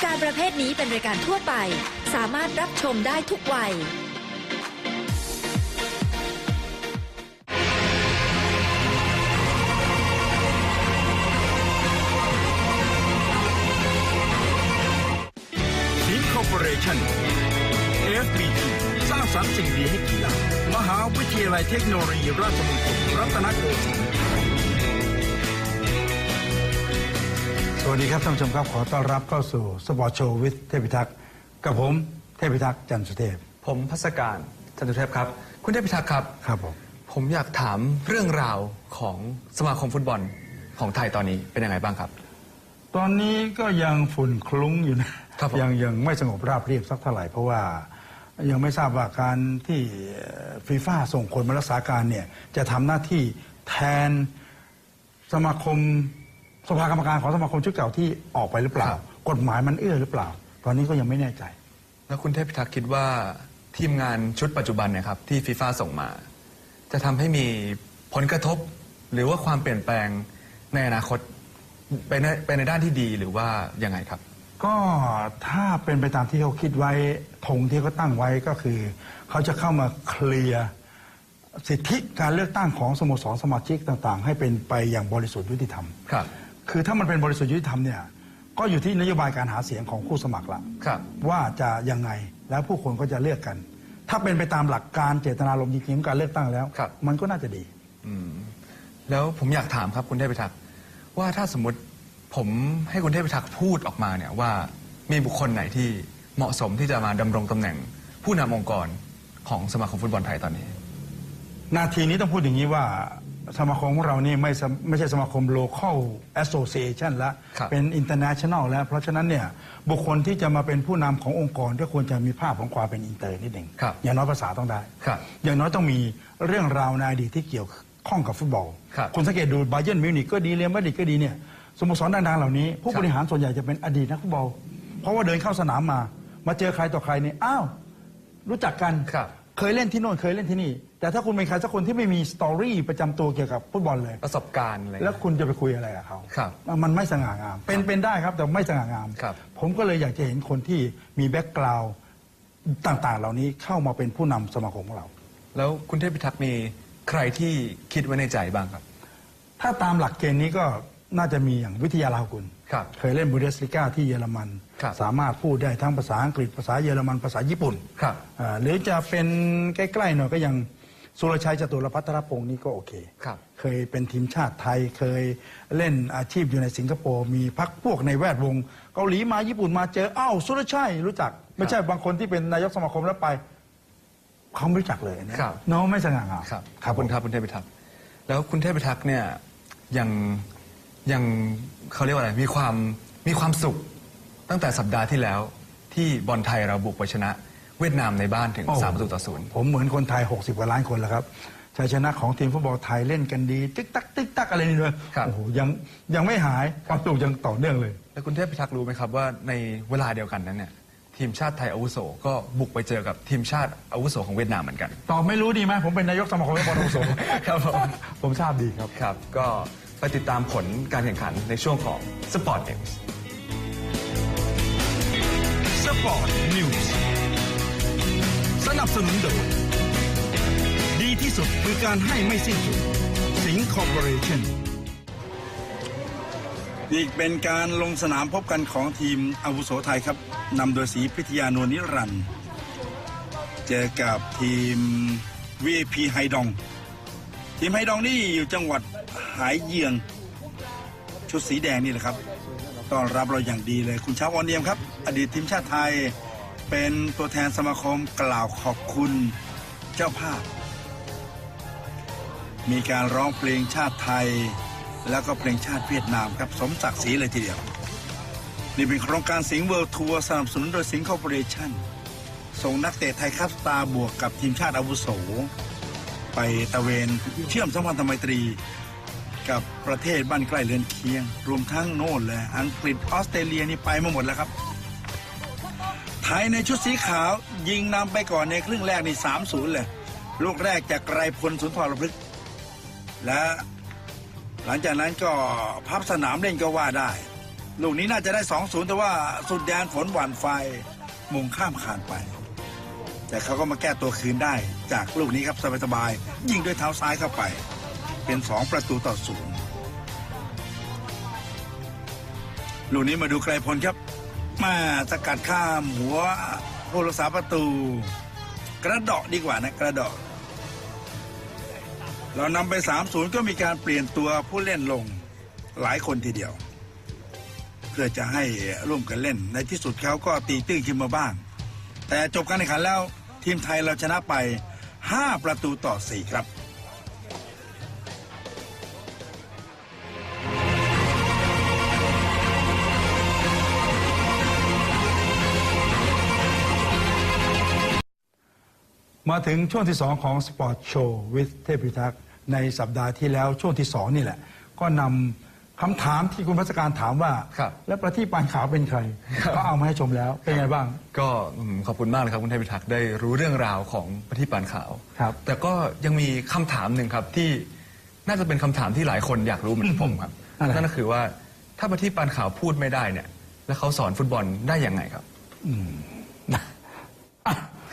ายการประเภทนี้เป็นรายการทั่วไป สามารถรับชมได้ทุกวัยสิงคอร์ปอเรชั่น FBT สร้างสรรค์สิ่งดีให้กีฬามหาวิทยาลัยเทคโนโลยีราชมงคลรัตนโกสินทร์ วัสดีครับท่านผู้ชมครับขอต้อนรับเข้าสู่สปอร์ตโชว์วิทเทพิทักษ์กับผมเทพิทักษ์จันทร์สุเทพผมพัสการจันทุเทพครับ คุณเทพพิทักษ์ครับ ครับผมผมอยากถามเรื่องราวของสมาคมฟุตบอลของไทยตอนนี้เป็นยังไงบ้างครับ ตอนนี้ก็ยังฝุ่นคลุ้งอยู่นะครับผมยังยังไม่สงบราบเรียบสักเท่าไหร่เพราะว่ายังไม่ทราบว่าการที่ฟีฟ่าส่งคนมารักษาการเนี่ยจะทำหน้าที่แทนสมาคม สภากรรมการของสมาคมชุดเก่าที่ออกไปหรือเปล่า กฎหมายมันเอื้อหรือเปล่า ตอนนี้ก็ยังไม่แน่ใจ แล้วคุณเทพพิทักษ์คิดว่าทีมงานชุดปัจจุบันเนะครับที่ฟีฟ่าส่งมา จะทำให้มีผลกระทบ หรือว่าความเปลี่ยนแปลงในอนาคตไปในไปในด้านที่ดีหรือว่ายังไงครับ ก็ถ้าเป็นไปตามที่เขาคิดไว้ธงที่เขาตั้งไว้ก็คือ เขาจะเข้ามาเคลียร์สิทธิการเลือกตั้งของสโมสรสมาชิกต่าง ๆ ให้เป็นไปอย่างบริสุทธิ์ยุติธรรมครับ คือถ้ามันเป็นบริสุทธิ์ยุติธรรมเนี่ยก็อยู่ที่นโยบายการหาเสียงของผู้สมัครละครับ ว่าจะยังไงแล้วผู้คนก็จะเลือกกัน ถ้าเป็นไปตามหลักการเจตนารมณ์จริงๆของการเลือกตั้งแล้ว ครับ มันก็น่าจะดี อืมแล้วผมอยากถามครับคุณเทพพิทักษ์ว่าถ้าสมมติผมให้คุณเทพพิทักษ์พูดออกมาเนี่ยว่ามีบุคคลไหนที่เหมาะสมที่จะมาดำรงตำแหน่ง ผู้นำองค์กรของสมาคมฟุตบอลไทยตอนนี้ นาทีนี้ต้องพูดอย่างนี้ว่า สมาคมของเรานี่ไม่สมไม่ใช่สมาคม local association แล้วครับ เป็น international แล้ว เพราะฉะนั้นเนี่ยบุคคลที่จะมาเป็นผู้นำขององค์กรก็ควรจะมีภาพของความเป็นอินเตอร์นิดหนึ่งครับอย่างน้อยภาษาต้องได้ ครับอย่างน้อยต้องมีเรื่องราวในอดีตที่เกี่ยวข้องกับฟุตบอลครับณสังเกตดูบาเยิร์นมิวนิกก็ดีเรียลมาดริดก็ดีเนี่ยสโมสรดังๆเหล่านี้ ผู้ครับบริหารส่วนใหญ่จะเป็นอดีตนักฟุตบอลเพราะว่าเดินเข้าสนามมา มาเจอใครต่อใครเนี่ยอ้าวรู้จักกัน ครับ เคยเล่นที่โน่นเคยเล่นที่นี่ แต่ถ้าคุณเป็นใครสักคนที่ไม่มีสตอรี่ประจำตัวเกี่ยวกับฟุตบอลเลย ประสบการณ์อะไร แล้วคุณจะไปคุยอะไรกับเขาครับมันไม่สง่างาม เป็นเป็นได้ครับแต่ไม่สง่างาม ครับผมก็เลยอยากจะเห็นคนที่มีแบ็กกราวด์ต่างๆ เหล่านี้เข้ามาเป็นผู้นำสมาคมของเรา แล้วคุณเทพพิทักษ์มีใครที่คิดไว้ในใจบ้างครับ ถ้าตามหลักเกณฑ์นี้ก็ น่าจะมีอย่างวิทยาลากุล ครับ เคยเล่นบูเดสลิก้าที่เยอรมัน ครับ สามารถพูดได้ทั้งภาษาอังกฤษภาษาเยอรมันภาษาญี่ปุ่นครับ อ่าหรือจะเป็นใกล้ๆหน่อยก็ยังสุรชัยจตุรพัฒนพงศ์นี่ก็โอเค ครับ เคยเป็นทีมชาติไทยเคยเล่นอาชีพอยู่ในสิงคโปร์มีพักพวกในแวดวง เกาหลีมาญี่ปุ่นมาเจออ้าวสุรชัยรู้จัก ไม่ใช่บางคนที่เป็นนายกสมาคมแล้วไปเขาไม่รู้จักเลยอันเนี้ยครับน้องไม่สง่างามครับครัขบอบคุณครับคุณเทพพิทักษ์แล้วคุณเทพพิทักษ์เนี่ยยัง ยังเขาเรียกว่าอะไรมีความมีความสุข ตั้งแต่สัปดาห์ที่แล้วที่บอลไทยเราบุกไปชนะ เวียดนามในบ้านถึงโอ้สามประตูต่อศูนย์ผมเหมือนคนไทย 60 กว่าล้านคนแล้วครับชัยชนะของทีมฟุตบอลไทยเล่นกันดี ติ๊กตักติ๊กตักอะไรนี่เลยครับโอ้โหยังยังไม่หายความสุขยังต่อเนื่องเลย แล้วคุณเทพพิทักษ์รู้ไหมครับว่าในเวลาเดียวกันนั้นเนี่ยทีมชาติไทยอาวุโสก็บุกไปเจอกับทีมชาติอาวุโสของเวียดนามเหมือนกัน ตอบไม่รู้ดีไหมผมเป็นนายกสมาคมฟุตบอลอาวุโสครับผม ผมทราบดีครับ ครับก็ ไปติดตามผลการแข่งขันในช่วงของ Sport News สปอร์ตนิวส์สนับสนุนโดยดีที่สุดคือการให้ไม่สิ้นสุดสิงคอร์ปอเรชั่นอีกเป็นการลงสนามพบกันของทีมอาวุโสไทยครับนำโดยศรีพิทยานวลนิรันดร์เจอกับทีม VIP ไฮดอง ทีมไฮดองนี่อยู่จังหวัดหายเยียง ชุดสีแดงนี่แหละครับต้อนรับเราอย่างดีเลยคุณช้าวอนเนียมครับ อดีตทีมชาติไทย เป็นตัวแทนสมาคมกล่าวขอบคุณเจ้าภาพ มีการร้องเพลงชาติไทย แล้วก็เพลงชาติเวียดนามครับสมศักดิ์ศรีเลยทีเดียว นี่เป็นโครงการสิงห์เวิลด์ทัวร์สนับสนุนโดยสิงห์คอร์ปอเรชั่นส่งนักเตะไทยครับสตาร์บวกกับทีมชาติอาวุโส ไปตะเวนเชื่อมสัมพันธไมตรี กับประเทศบ้านใกล้เรือนเคียง รวมทั้งโน่นเลยอังกฤษออสเตรเลียนี่ไปมาหมดแล้วครับ ไทยในชุดสีขาวยิงนำไปก่อนในครึ่งแรกนี่สามศูนย์เลยลูกแรกจากไกรพลสุนทรพฤกษ์และหลังจากนั้นก็พับสนามเล่นก็ว่าได้ ลูกนี้น่าจะได้2-0แต่ว่าสุดแดนฝนหวานไฟมุงข้ามคานไป แต่เขาก็มาแก้ตัวคืนได้จากลูกนี้ครับสบายๆยิงด้วยเท้าซ้ายเข้าไป เป็น 2 ประตูต่อศูนย์ลูกนี้มาดูไกลพลครับ มาสกัดข้ามหัวผู้รักษาประตู กระดาะดีกว่านะกระดาะเรานำไป 3-0 ก็มีการเปลี่ยนตัวผู้เล่นลงหลายคนทีเดียว เพื่อจะให้ร่วมกันเล่น ในที่สุดเขาก็ตีตื้นขึ้นมาบ้าง แต่จบการแข่งขันแล้วทีมไทยเราชนะไป 5 ประตูต่อ 4 ครับ มาถึงช่วงที่ 2 ของ Sport Show with เทพิทักษ์ในสัปดาห์ที่แล้วช่วงที่ 2 นี่แหละ ก็นำคำถามที่คุณพัชการถามว่า ครับและประทีปปานขาวเป็นใคร ก็เอามาให้ชมแล้วเป็นไงบ้าง ก็อืมขอบคุณมากเลยครับคุณเทพิทักษ์ได้รู้เรื่องราวของประทีปปานขาว ครับแต่ก็ยังมีคำถามหนึ่งครับที่น่าจะเป็นคำถามที่หลายคนอยากรู้เหมือนผมครับอะไร นั่นก็คือว่าถ้าประทีปปานขาวพูดไม่ได้เนี่ย แล้วเขาสอนฟุตบอลได้ยังไงครับอะ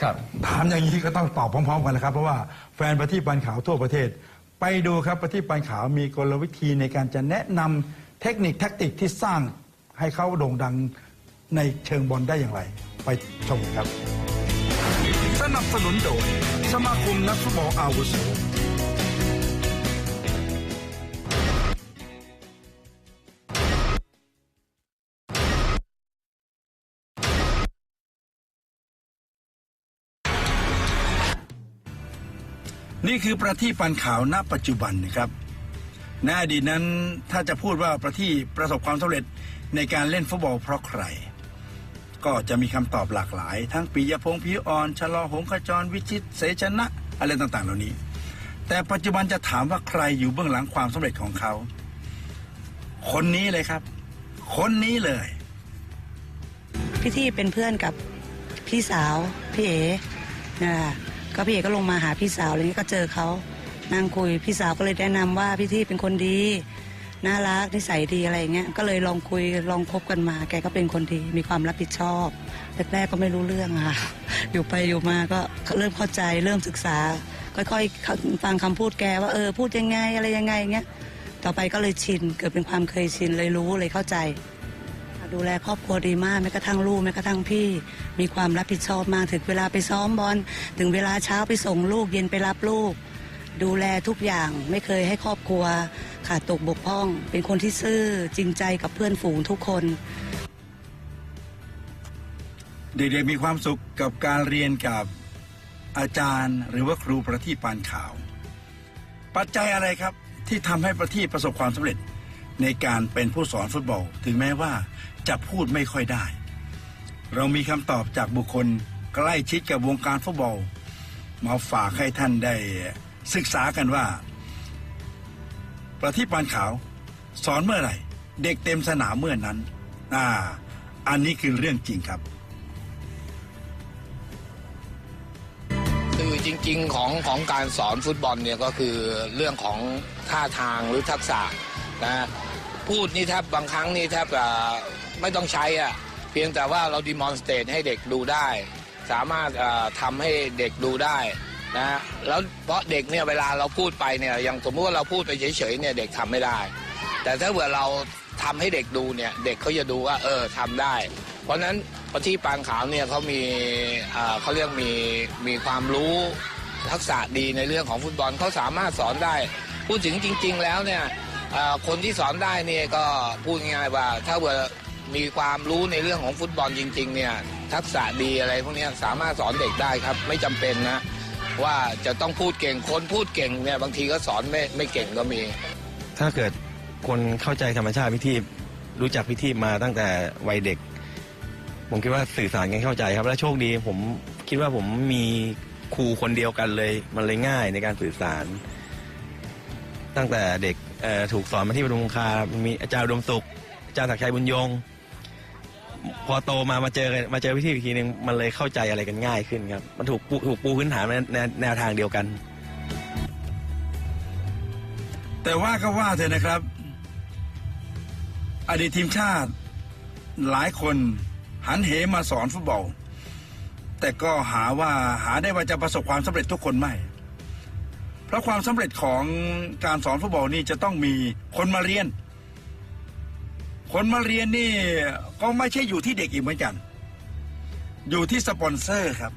ครับ ถามอย่างนี้ก็ต้องตอบพร้อมๆกันนะครับ เพราะว่าแฟนประทีปปานขาวทั่วประเทศ ไปดูครับประทีปปานขาวมีกลวิธีในการจะแนะนำเทคนิคแท็กติกที่สร้างให้เขาโด่งดังในเชิงบอลได้อย่างไร ไปชมกันครับ สนับสนุนโดยสมาคมนักฟุตบอลอาวุโส นี่คือประทีปปันขาวณปัจจุบันนะครับในอดีตนั้นถ้าจะพูดว่าประทีปประสบความสำเร็จในการเล่นฟุตบอลเพราะใคร ก็จะมีคำตอบหลากหลาย ทั้งปิยพงษ์ผิวอ่อนชะลอหงขจรวิชิต เสชนะ อะไรต่างๆ เหล่านี้ แต่ปัจจุบันจะถามว่าใครอยู่เบื้องหลังความสำเร็จของเขา คนนี้เลยครับ คนนี้เลย พี่ที่เป็นเพื่อนกับพี่สาวพี่เอ๋นะ ก็พี่เอ๋ก็ลงมาหาพี่สาวอะไรเงี้ยก็เจอเขานั่งคุยพี่สาวก็เลยแนะนำว่าพี่ที่เป็นคนดีน่ารักนิสัยดีอะไรเงี้ยก็เลยลองคุยลองคบกันมา แกก็เป็นคนดีมีความรับผิดชอบแรกๆก็ไม่รู้เรื่องอะค่ะ อยู่ไปอยู่มาก็เริ่มเข้าใจเริ่มศึกษา ค่อยๆฟังคำพูดแกว่าเออพูดยังไงอะไรยังไงเงี้ยต่อไปก็เลยชินเกิดเป็นความเคยชินเลยรู้เลยเข้าใจ ดูแลครอบครัวดีมากแม้กระทั่งลูกแม้กระทั่งพี่มีความรับผิดชอบมากถึงเวลาไปซ้อมบอลถึงเวลาเช้าไปส่งลูกเย็นไปรับลูก ดูแลทุกอย่างไม่เคยให้ครอบครัวขาดตกบกพร่อง เป็นคนที่ซื่อจริงใจกับเพื่อนฝูงทุกคน เด็กๆมีความสุขกับการเรียนกับอาจารย์ หรือว่าครูประทีปปานขาว ปัจจัยอะไรครับที่ทำให้ประทีปประสบความสำเร็จ ในการเป็นผู้สอนฟุตบอล ถึงแม้ว่าจะพูดไม่ค่อยได้ เรามีคำตอบจากบุคคลใกล้ชิดกับวงการฟุตบอล มาฝากให้ท่านได้ศึกษากันว่า ประทีปปานขาว สอนเมื่อไหร่ เด็กเต็มสนามเมื่อนั้นอ่าอันนี้คือเรื่องจริงครับคือจริง ๆ ของของการสอนฟุตบอลเนี่ยก็คือเรื่องของท่าทางหรือทักษะนะ พูดนี่แทบบางครั้งนี่แทบไม่ต้องใช้อะเพียงแต่ว่าเราดีมอนสเตทให้เด็กดูได้ สามารถเอ่อทำให้เด็กดูได้นะแล้วเพราะเด็กเนี่ยเวลาเราพูดไปเนี่ยอย่างสมมติว่าเราพูดไปเฉยๆเนี่ยเด็กทำไม่ได้ แต่ถ้าเกิดเราทำให้เด็กดูเนี่ยเด็กเขาจะดูว่าเออทำได้ เพราะฉะนั้นประทีปปานขาวเนี่ยเขามีเขาเรียกมีมีความรู้ทักษะดีในเรื่องของฟุตบอลเขาสามารถสอนได้ พูดถึงจริง ๆ แล้วเนี่ย คนที่สอนได้เนี่ยก็พูดง่ายๆว่า ถ้าเกิดมีความรู้ในเรื่องของฟุตบอลจริง ๆ เนี่ย ทักษะดีอะไรพวกนี้สามารถสอนเด็กได้ครับ ไม่จำเป็นนะว่าจะต้องพูดเก่งคนพูดเก่งเนี่ยบางทีก็สอนไม่ไม่เก่งก็มี ถ้าเกิดคนเข้าใจธรรมชาติพิธีรู้จักพิธีมาตั้งแต่วัยเด็ก ผมคิดว่าสื่อสารกันเข้าใจครับ และโชคดีผมคิดว่าผมมีครูคนเดียวกันเลย มันเลยง่ายในการสื่อสาร ตั้งแต่เด็ก ถูกสอนมาที่ปทุมคงคามีอาจารย์อุดมสุข อาจารย์ศักดิ์ชัยบุญยง พอโตมามาเจอกันมาเจอพิธีอีกทีหนึ่งมันเลยเข้าใจอะไรกันง่ายขึ้นครับ มันถูกปูถูกปูพื้นฐานในในแนวทางเดียวกัน แต่ว่าก็ว่าเถอะนะครับ อดีตทีมชาติหลายคนหันเหมาสอนฟุตบอล แต่ก็หาว่าหาได้ว่าจะประสบความสำเร็จทุกคนไม่ เพราะความสำเร็จของการสอนฟุตบอลนี่จะต้องมีคนมาเรียน คนมาเรียนนี่ก็ไม่ใช่อยู่ที่เด็กอีกเหมือนกัน อยู่ที่สปอนเซอร์ครับ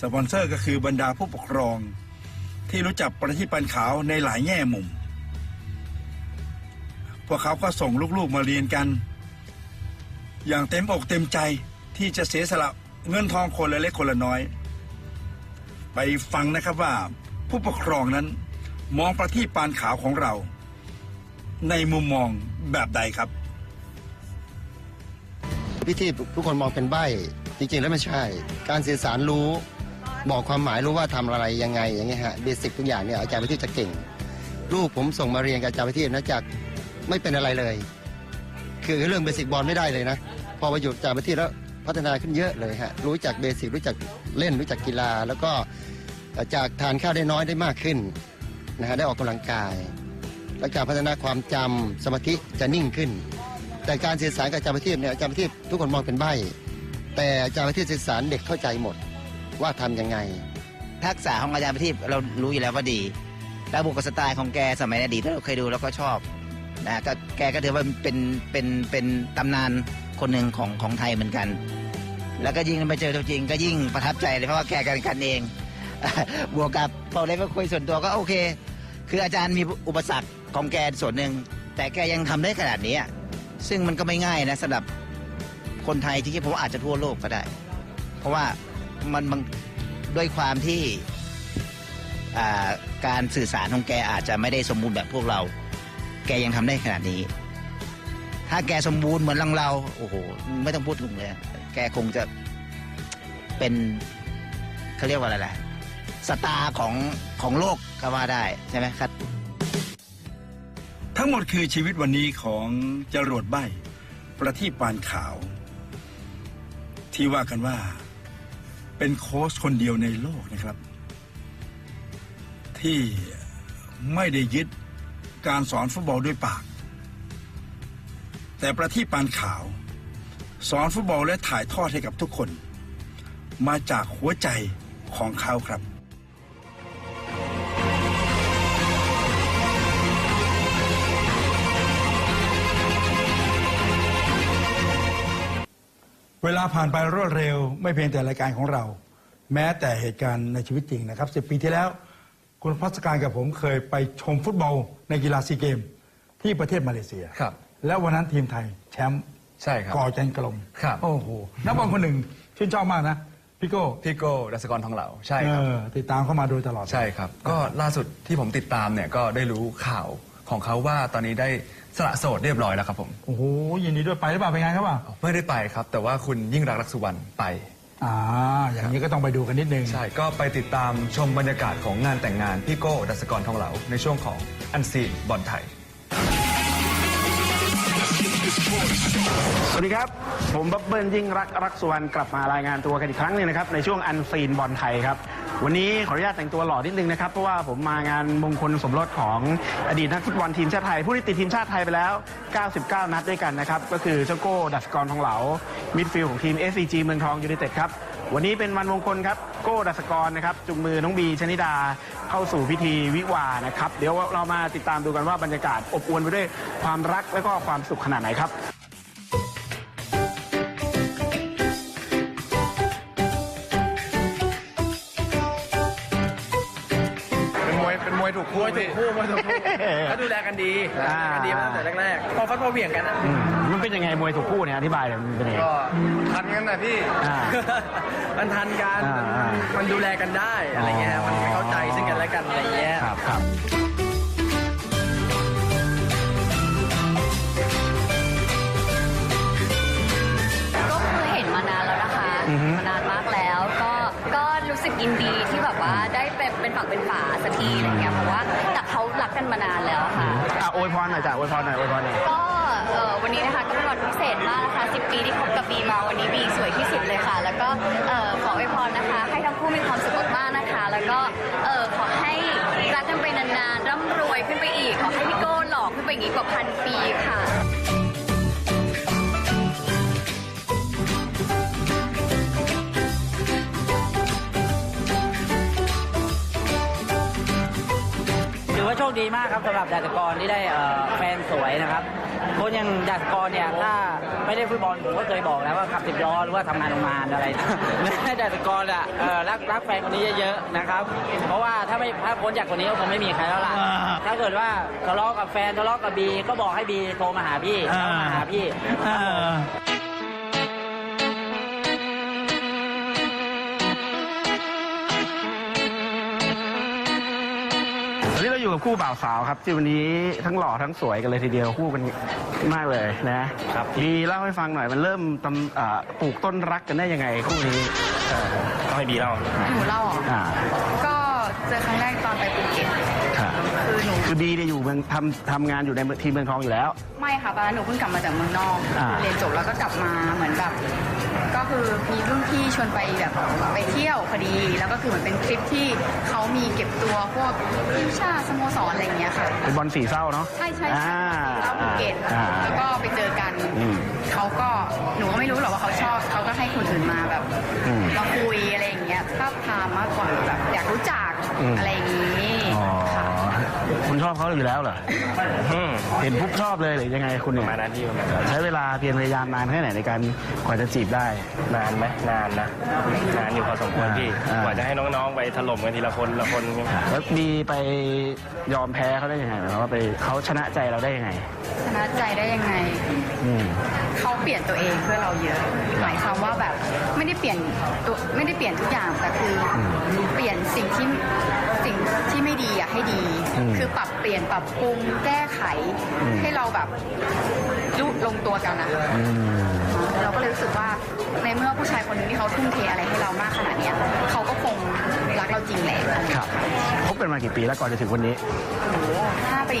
สปอนเซอร์ก็คือบรรดาผู้ปกครอง ที่รู้จักประทีปปันขาวในหลายแง่มุม พวกเขาก็ส่งลูกๆมาเรียนกัน อย่างเต็มอกเต็มใจที่จะเสียสละเงินทองคนละเล็กคนละน้อย ไปฟังนะครับว่า ผู้ปกครองนั้น มองประทีปปานขาวของเรา ในมุมมองแบบใดครับพิธีทุกคนมองเป็นใบจริงๆแล้วไม่ใช่ การสื่อสารรู้บอกความหมายรู้ว่าทำอะไรยังไงอย่างเงี้ยฮะเบสิกทุกอย่างเนี่ยอาจารย์พิธีจะเก่งลูกผมส่งมาเรียนกับอาจารย์พิธีนะจากไม่เป็นอะไรเลย คือเรื่องเบสิกบอลไม่ได้เลยนะพอมาอยู่อาจารย์พิธีแล้วพัฒนาขึ้นเยอะเลยฮะรู้จักเบสิกรู้จักเล่นรู้จักกีฬา แล้วก็ จากทานข้าวได้น้อยได้มากขึ้นนะฮะได้ออกกำลังกาย และการพัฒนาความจำสมาธิจะนิ่งขึ้น แต่การสื่อสารกับอาจารย์ประทีปเนี่ยอาจารย์ประทีปทุกคนมองเป็นใบแต่อาจารย์ประทีปสื่อสารเด็กเข้าใจหมดว่าทำยังไง ทักษะของอาจารย์ประทีปเรารู้อยู่แล้วว่าดีแล้วบุคลิกสไตล์ของแกสมัยอดีตที่เราเคยดูแล้วก็ชอบนะก็แกก็ถือว่าเป็นเป็นเป็นตำนานคนหนึ่งของของไทยเหมือนกัน แล้วก็ยิ่งมาเจอตัวจริงก็ยิ่งประทับใจเลยเพราะว่าแกกันกันเอง บวกกับพอเล็กก็คุยส่วนตัวก็โอเค คืออาจารย์มีอุปสรรคของแกส่วนหนึ่งแต่แกยังทำได้ขนาดนี้ ซึ่งมันก็ไม่ง่ายนะสำหรับคนไทยที่ผมว่าอาจจะทั่วโลกก็ได้ เพราะว่ามันด้วยความที่การสื่อสารของแกอาจจะไม่ได้สมบูรณ์แบบพวกเรา แกยังทำได้ขนาดนี้ ถ้าแกสมบูรณ์เหมือนลังเรา โอ้โห ไม่ต้องพูดถึงเลย แกคงจะเป็นเขาเรียกว่าอะไรล่ะ สตาร์ของของโลกก็ว่าได้ใช่ไหมครับ ทั้งหมดคือชีวิตวันนี้ของจรวดใบประทีปปานขาว ที่ว่ากันว่า เป็นโค้ชคนเดียวในโลกนะครับ ที่ไม่ได้ยึดการสอนฟุตบอลด้วยปาก แต่ประทีปปานขาว สอนฟุตบอลและถ่ายทอดให้กับทุกคน มาจากหัวใจของเขาครับ เวลาผ่านไปรวดเร็ว ไม่เพียงแต่รายการของเรา แม้แต่เหตุการณ์ในชีวิตจริงนะครับสิปีที่แล้ว คุณพัศการกับผมเคยไปชมฟุตบอลในกีฬาซีเกม ที่ประเทศมาเลเซียครับ แล้ววันนั้นทีมไทยแชมป์ใช่ครับก่อจันกลมครับโอ้โหนักบอลคนหนึ่งชื่นชอบมากนะพี่โก้พี่โก้ดัสกรทองเหลาใช่ครับเออติดตามเข้ามาโดยตลอดใช่ครับ ก็ล่าสุดที่ผมติดตามเนี่ยก็ได้รู้ข่าวของเขาว่าตอนนี้ได้ สละโสดเรียบร้อยแล้วครับผม โอ้โหยินดีด้วยไปหรือเปล่าเป็นไงครับว่าไม่ได้ไปครับ แต่ว่าคุณยิ่งรักษณ์รักษสุวรรณไป อ่าอย่างนี้ก็ต้องไปดูกันนิดนึง ใช่ ก็ไปติดตามชมบรรยากาศของงานแต่งงานพี่โก้ดัสกรทองเหลา ในช่วงของอันซีนบอลไทย สวัสดีครับ ผมบับเบิ้ลยิ่งรักรักสุวรรณกลับมารายงานตัวกันอีกครั้งหนึงนะครับ ในช่วงอันซีนบอลไทยครับ วันนี้ขออนุญาตแต่งตัวหล่อนิดนึงนะครับ เพราะว่าผมมางานมงคลสมรสของอดีตนักฟุตบอลทีมชาติไทย ผู้ที่ติดทีมชาติไทยไปแล้ว 99 นัดด้วยกันนะครับ ก็คือเจ้าโก้ดัสกรทองเหลา มิดฟิลด์ของทีม SCG เมืองทองยูไนเต็ดครับ วันนี้เป็นวันมงคลครับ โก้ดัสกรนะครับ จุงมือน้องบีชนิดาเข้าสู่พิธีวิวานะครับ เดี๋ยวเรามาติดตามดูกันว่าบรรยากาศอบอวลไปด้วยความรักและก็ความสุขขนาดไหนครับ เป็นมวยถูกคู่ถูกคู่มวยถูกคู่ก็ดูแลกันดีดูแลกันดีมาตั้งแต่แรกๆพอฟัดพอเหวี่ยงกันอะอืมมันเป็นยังไงมวยถูกคู่เนี่ยอธิบายหน่อยมันเป็นยังไง ก็ทันกันนะพี่ อ่า มันทันกันอ่าอ่ามันดูแลกันได้อะไรเงี้ยมันเข้าใจซึ่งกันและกันอะไรเงี้ย ครับครับ เป็นเป็นฝั่งเป็นฝาสักทีอะไรเงี้ยเพราะว่าแต่เขารักกันมานานแล้วค่ะ อะอวยพรหน่อยจ้ะอวยพรหน่อยอวยพรหน่อย ก็เอ่อวันนี้นะคะก็เป็นวันพิเศษมากนะคะ10 ปีที่คบกับบีมาวันนี้บีสวยที่สุดเลยค่ะ แล้วก็เอ่อขออวยพรนะคะ ให้ทั้งคู่มีความสุขมากๆนะคะ แล้วก็เอ่อขอให้รักกันไปนานๆร่ำรวยขึ้นไปอีก ขอให้พี่โก้หล่อขึ้นไปอีกกว่าพัน คดีมากครับสำหรับดาตกรที่ได้เอ่อแฟนสวยนะครับโค้ชยังดาตกรเนี่ยถ้าไม่ได้ฟุตบอลผมก็เคยบอกแล้วว่าขับสิบล้อหรือว่าทำงานโรงงานอะไรให้ดาตกรอะเอ่อรักรักแฟนคนนี้เยอะๆนะครับ เพราะว่าถ้าไม่ถ้าพ้นจากคนนี้ก็คงไม่มีใครแล้วล่ะอ่าถ้าเกิดว่าทะเลาะกับแฟนทะเลาะกับบีก็บอกให้บีโทรมาหาพี่อ่าเข้ามาหาพี่ ออวันนี้เราอยู่กับคู่บ่าวสาวครับ ที่วันนี้ทั้งหล่อทั้งสวยกันเลยทีเดียวคู่กันมากเลยนะครับดีเล่าให้ฟังหน่อยมันเริ่มตำอ่าปลูกต้นรักกันได้ยังไงคู่นี้ต้องให้ดีเล่าหนูเล่าเหรออ่า ก็เจอครั้งแรก คือหนูคือบีเนี่ยอยู่เมืองทำทำงานอยู่ในทีมเมืองทองอยู่แล้ว ไม่ค่ะตอนนั้นหนูเพิ่งกลับมาจากเมืองนอกอ่า เรียนจบแล้วก็กลับมาเหมือนแบบก็คือมีรุ่นพี่ชวนไปแบบไปเที่ยวพอดี แล้วก็คือเหมือนเป็นทริปที่เขามีเก็บตัวพวกทีมชาติสโมสรอะไรอย่างเงี้ยค่ะ เป็นบอลสีเศร้าเนาะใช่ใช่ใช่อ่าแล้วภูเก็ตอ่า แล้วก็ไปเจอกันอืมเขาก็หนูก็ไม่รู้หรอกว่าเขาชอบเขาก็ให้คนอื่นมาแบบอืม มาคุยอะไรอย่างเงี้ยภาพพามมากกว่าแบบอยากรู้จัก อืม อะไรอย่างงี้อ๋อคุณชอบเขาอยู่แล้วเหรอ อืมเห็นปุ๊บชอบเลยหรือยังไงคุณเนี่ย มานาที่ใช้เวลาเพียรพยายามนานแค่ไหนในการกว่าจะจีบได้ นานไหมนานนะนานอยู่พอสมควรพี่อ่า กว่าจะให้น้องๆไปถล่มกันทีละคนละคนแล้วมีไปยอมแพ้เขาได้ยังไงหมายความว่าไปเขาชนะใจเราได้ยังไง ชนะใจได้ยังไง อืม เขาเปลี่ยนตัวเองเพื่อเราเยอะ หมายความว่าแบบ ไม่ได้เปลี่ยนตัวไม่ได้เปลี่ยนทุกอย่างแต่คืออเปลี่ยนสิ่งที่สิ่งที่ไม่ดีอะให้ดี อืมคือปรับเปลี่ยนปรับปรุงแก้ไข อืม ให้เราแบบรู้ลงตัวกันนะคะ อืม เราก็เลยรู้สึกว่าในเมื่อผู้ชายคนหนึงที่เขาทุ่มเทอะไรให้เรามากขนาดเนี้ยเขาก็คงรักเรา จริงแหละอะไรอย่างคเงี้ยรับคบกันมากี่ปีแล้วก่อนจะถึงวันนี้โอ้โหห้าปี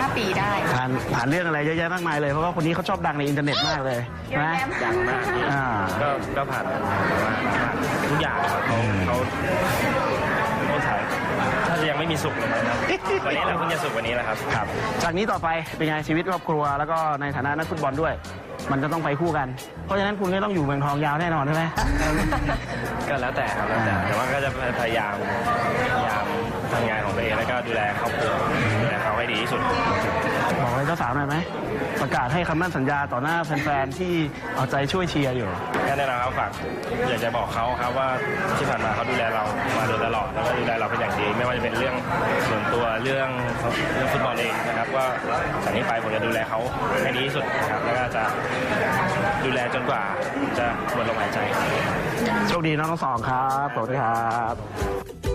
ห้าปีได้ผ่านผ่านเรื่องอะไรเยอะแยะมากมายเลยเพราะว่าคนนี้เขาชอบดังในอินเทอร์เน็ตมากเลยเยอะนะ แยะดังมากพี่อ่า ก็ก็ผ่านมาผ่านทุกอย่างครับเขาเขาไม่ใช่ถ้าจะยังไม่มีสุขเลยนะครับวันนี้เราเพิ่งจะสุขวันนี้แหละครับ ครับ จากนี้ต่อไปเป็นไงชีวิตครอบครัวแล้วก็ในฐานะนักฟุตบอลด้วย มันจะต้องไปคู่กัน เพราะฉะนั้นคุณก็ต้องอยู่เมืองทองยาวแน่นอนใช่ไหม ก็แล้วแต่ครับแล้วแต่แต่ว่าก็จะพยายามพยายามทำงานของตัวเองแล้วก็ดูแลครอบครัวดูแลเขาให้ดีที่สุด บอกอะไรเจ้าสาวหน่อยไหมประกาศให้คำมั่นสัญญาต่อหน้าแฟนๆที่เอาใจช่วยเชียร์อยู่ก็แน่นอนครับฝากอยากจะบอกเขาครับว่าที่ผ่านมาเขาดูแลเรามาโดยตลอดแล้วก็ดูแลเราเป็นอย่างดี ไม่ว่าจะเป็นเรื่องส่วนตัวเรื่องเรื่องฟุตบอลเองนะครับว่าจากนี้ไปผมจะดูแลเขาให้ดีที่สุดนะครับแล้วก็จะดูแลจนกว่าจะหมดลมหายใจโชคดีน้องทั้งสองครับสวัสดีครับ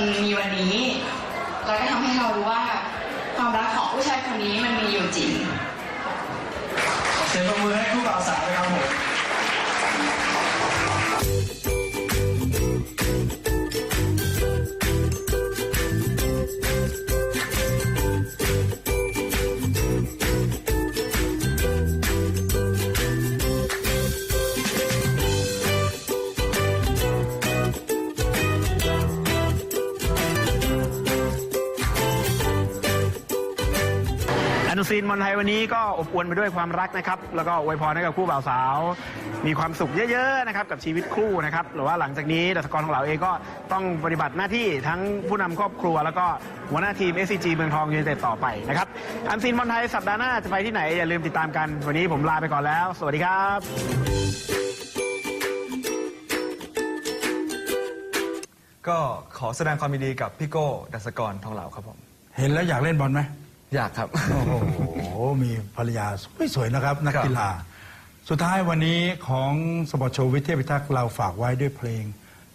นมีวันนี้ แล้วก็ทำให้เรารู้ว่า ความรักของผู้ชายคนนี้มันมีอยู่จริง เสียงปรบมือให้คู่บ่าวสาวนะครับผม ซีนบอลไทยวันนี้ก็อบอวลไปด้วยความรักนะครับ แล้วก็อวยพรให้กับคู่บ่าวสาว มีความสุขเยอะๆนะครับกับชีวิตคู่นะครับหรือว่าหลังจากนี้ดัชกรของเราเองก็ต้องปฏิบัติหน้าที่ทั้งผู้นำครอบครัว แล้วก็หัวหน้าทีม SCG เมืองทองยูไนเต็ดต่อไปนะครับอันซีนบอลไทยสัปดาห์หน้าจะไปที่ไหนอย่าลืมติดตามกันวันนี้ผมลาไปก่อนแล้ว สวัสดีครับก็ขอแสดงความยินดีกับพี่โก้ดัสกรทองเหลาครับผม เห็นแล้วอยากเล่นบอลไหม อยากครับ โอ้โห มีภรรยาสวยๆนะครับ นักครับกีฬา สุดท้ายวันนี้ของสปอร์ตโชว์วิทยาพิทักษ์เราฝากไว้ด้วยเพลง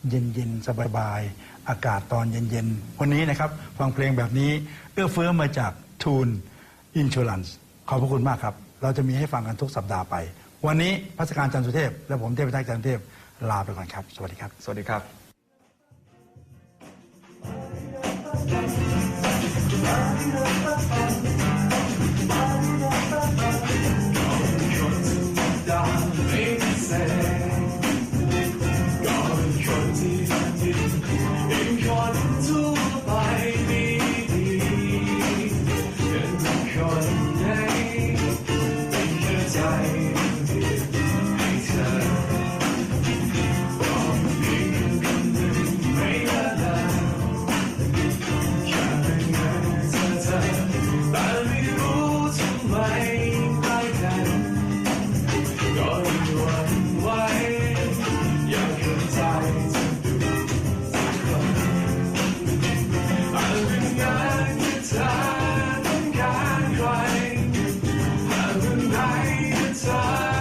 เย็นๆ สบายๆ อากาศตอนเย็นๆ วันนี้นะครับ ฟังเพลงแบบนี้ เอื้อเฟื้อมาจากทูนอินชูลันส์ขอบพระคุณมากครับ เราจะมีให้ฟังกันทุกสัปดาห์ไป วันนี้พัชการจันทร์สุเทพ และผมเทพพิทักษ์จันทร์สุเทพลาไปก่อนครับ สวัสดีครับ สวัสดีครับจะ ไม่ท